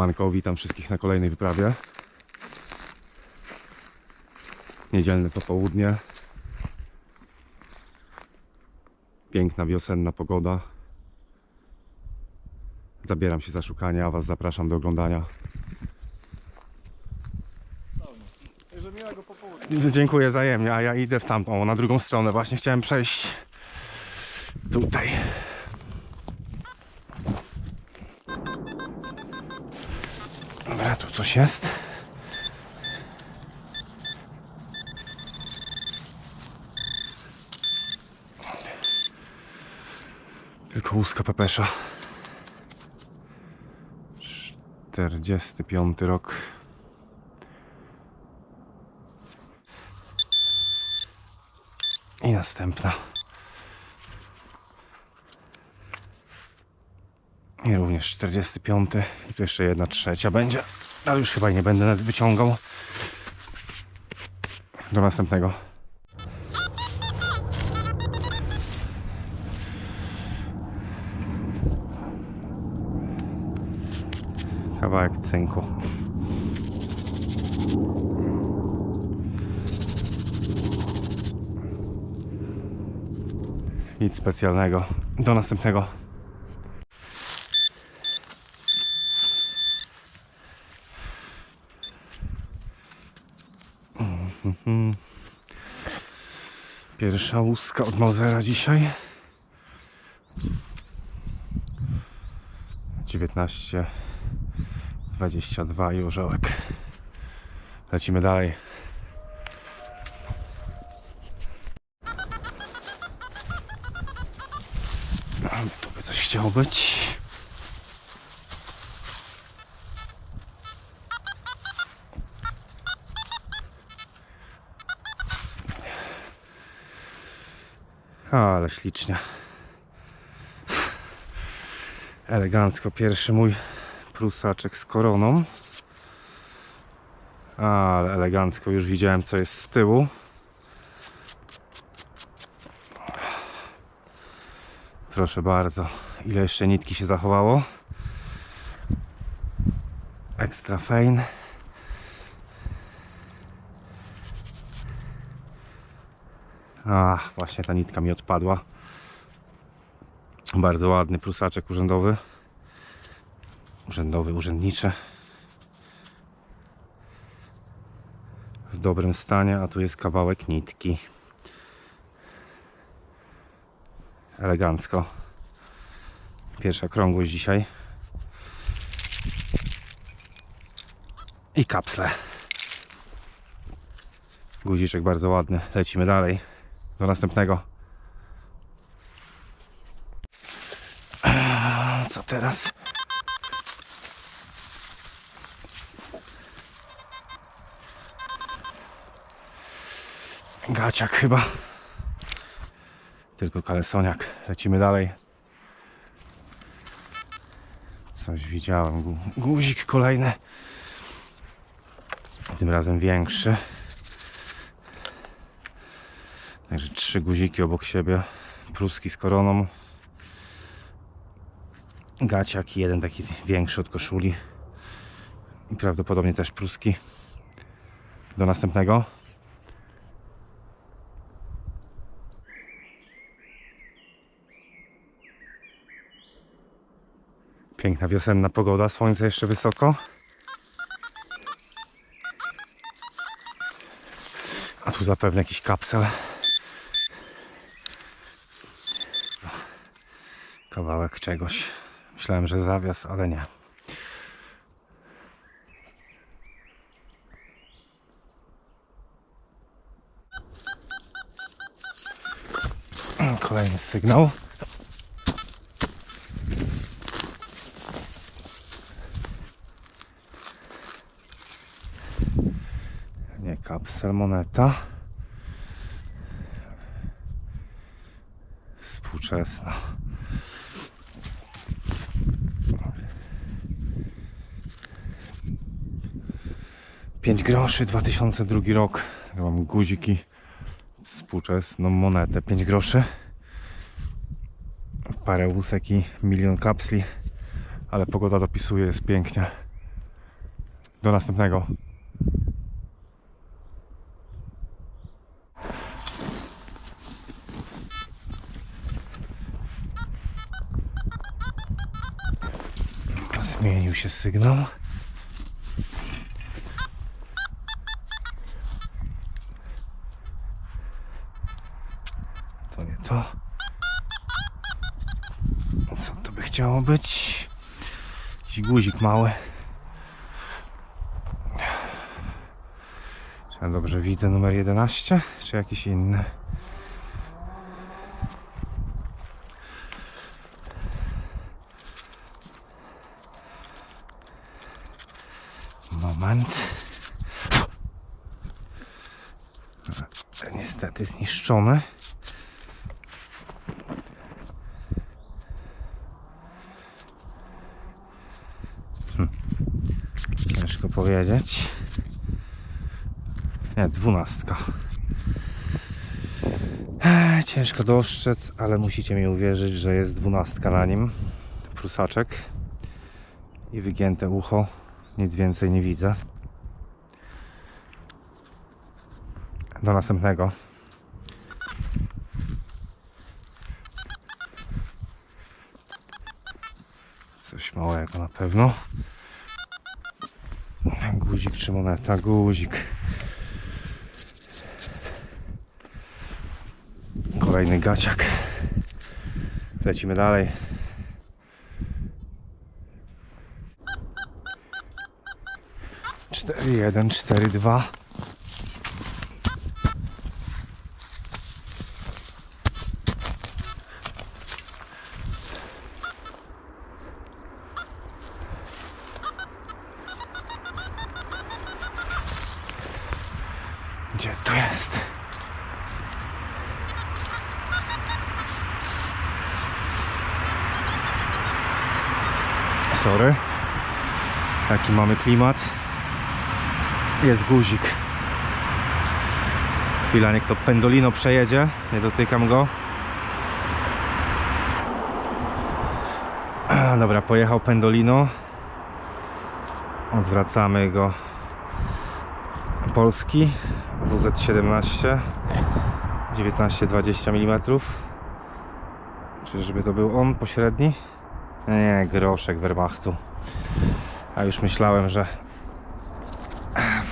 Siemanko, witam wszystkich na kolejnej wyprawie. Niedzielne popołudnie. Piękna wiosenna pogoda. Zabieram się za szukanie, a Was zapraszam do oglądania. Dziękuję wzajemnie, a ja idę w tamtą, na drugą stronę. Właśnie chciałem przejść tutaj. Coś jest. Tylko łuska pepesza. 45 rok. I następna. I również 45. I tu jeszcze jedna trzecia będzie. Ale już chyba nie będę nawet wyciągał. Do następnego. Kawałek cynku. Nic specjalnego. Do następnego. Pierwsza łuska od Mausera dzisiaj. 19, 22 i orzełek. Lecimy dalej. Ale tu by coś chciało być. Ale ślicznie. Elegancko. Pierwszy mój prusaczek z koroną. Ale elegancko. Już widziałem co jest z tyłu. Proszę bardzo. Ile jeszcze nitki się zachowało? Extra fine. Ach, właśnie ta nitka mi odpadła. Bardzo ładny prusaczek urzędowy. Urzędowy, urzędniczy. W dobrym stanie, a tu jest kawałek nitki. elegancko. Pierwsza krągłość dzisiaj. I kapsle. Guziczek bardzo ładny. Lecimy dalej. Do następnego. Eee, Co teraz? Gaciak chyba. Tylko kalesoniak. Lecimy dalej. Coś widziałem. Gu- Guzik kolejny. Tym razem większy. Także trzy guziki obok siebie. Pruski z koroną. Gaciak i jeden taki większy od koszuli. I prawdopodobnie też pruski. Do następnego. Piękna wiosenna pogoda, słońce jeszcze wysoko. A tu zapewne jakiś kapsel. Kawałek czegoś. Myślałem, że zawias, ale nie. Kolejny sygnał. Nie kapsel, moneta. Współczesna. Pięć groszy, 2002 rok. Ja mam guziki. Współczesną monetę. 5 groszy. Parę łusek i milion kapsli. Ale pogoda dopisuje, jest pięknie. Do następnego. Zmienił się sygnał. To. Co to by chciało być? Jakiś guzik mały. Czy ja dobrze widzę numer 11? Czy jakiś inny? Moment. Niestety zniszczony. Ciężko powiedzieć. Nie, dwunastka. Ciężko dostrzec, ale musicie mi uwierzyć, że jest dwunastka na nim. Prusaczek. I wygięte ucho. Nic więcej nie widzę. Do następnego. Coś małego na pewno. Guzik czy moneta? Guzik. Kolejny gaciak. Lecimy dalej. Cztery jeden, cztery dwa. Gdzie to jest? Sorry. Taki mamy klimat. Jest guzik. Chwila, niech to pendolino przejedzie. Nie dotykam go. Dobra, pojechał pendolino. Odwracamy go. Polski WZ17 19-20 mm Czyżby to był on pośredni? Nie, groszek Wehrmachtu. A już myślałem, że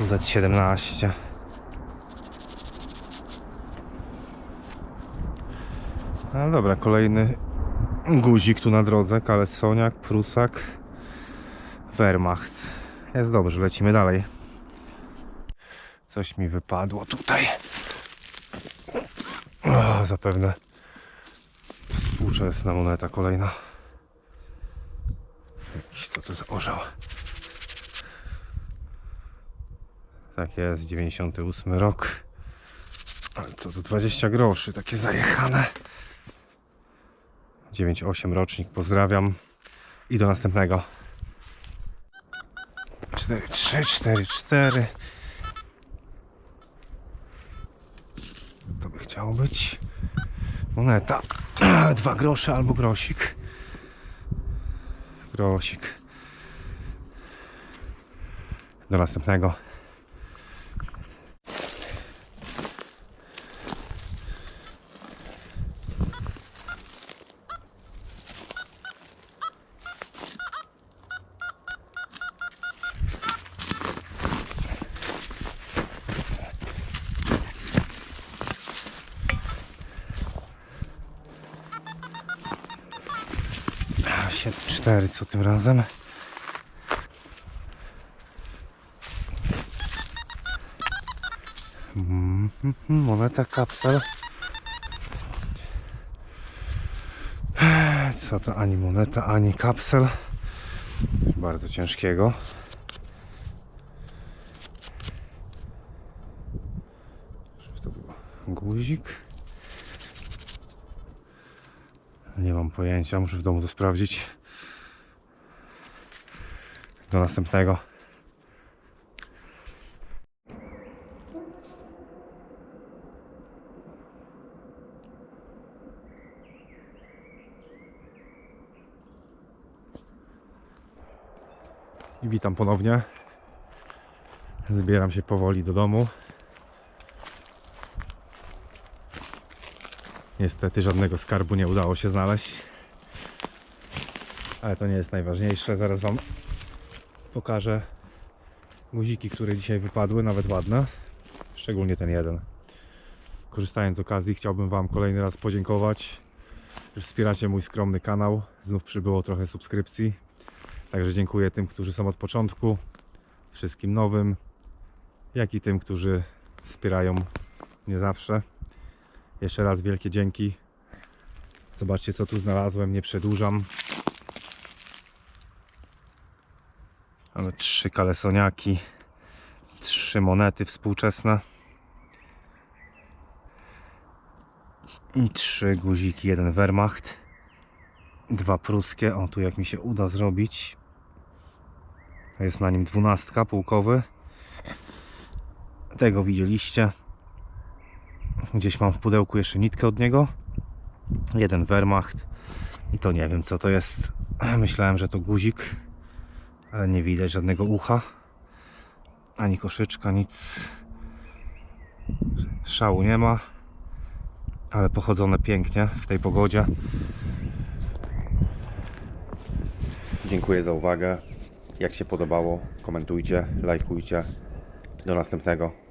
WZ17 No dobra, kolejny guzik tu na drodze. Kalesoniak, Prusak Wehrmacht. Jest dobrze, lecimy dalej. Coś mi wypadło tutaj. O, zapewne współczesna moneta kolejna. Co to za orzeł. Tak jest, 98 rok. Ale co tu 20 groszy, takie zajechane. 98 rocznik, pozdrawiam. I do następnego. 4, 3, 4, 4. To by chciało być moneta. Dwa grosze albo grosik. Grosik. Do następnego. 7-4 co tym razem? Mm, mhm, Moneta kapsel. Co to ani moneta, ani kapsel. Bardzo ciężkiego. To był guzik. Nie mam pojęcia, muszę w domu to sprawdzić. Do następnego. Witam ponownie. Zbieram się powoli do domu. Niestety żadnego skarbu nie udało się znaleźć. Ale to nie jest najważniejsze. Zaraz Wam pokażę guziki, które dzisiaj wypadły, nawet ładne. Szczególnie ten jeden. Korzystając z okazji chciałbym Wam kolejny raz podziękować, wspieracie mój skromny kanał. Znów przybyło trochę subskrypcji. Także dziękuję tym, którzy są od początku, wszystkim nowym, jak i tym, którzy wspierają mnie zawsze. Jeszcze raz wielkie dzięki. Zobaczcie co tu znalazłem, nie przedłużam. Mamy trzy kalesoniaki, trzy monety współczesne i trzy guziki, jeden Wehrmacht, dwa pruskie, o tu jak mi się uda zrobić. Jest na nim dwunastka, pułkowy. Tego widzieliście. Gdzieś mam w pudełku jeszcze nitkę od niego. Jeden Wehrmacht. I to nie wiem co to jest. Myślałem, że to guzik. Ale nie widać żadnego ucha. Ani koszyczka, nic. Szału nie ma. Ale pochodzone pięknie w tej pogodzie. Dziękuję za uwagę. Jak się podobało, komentujcie, lajkujcie. Do następnego.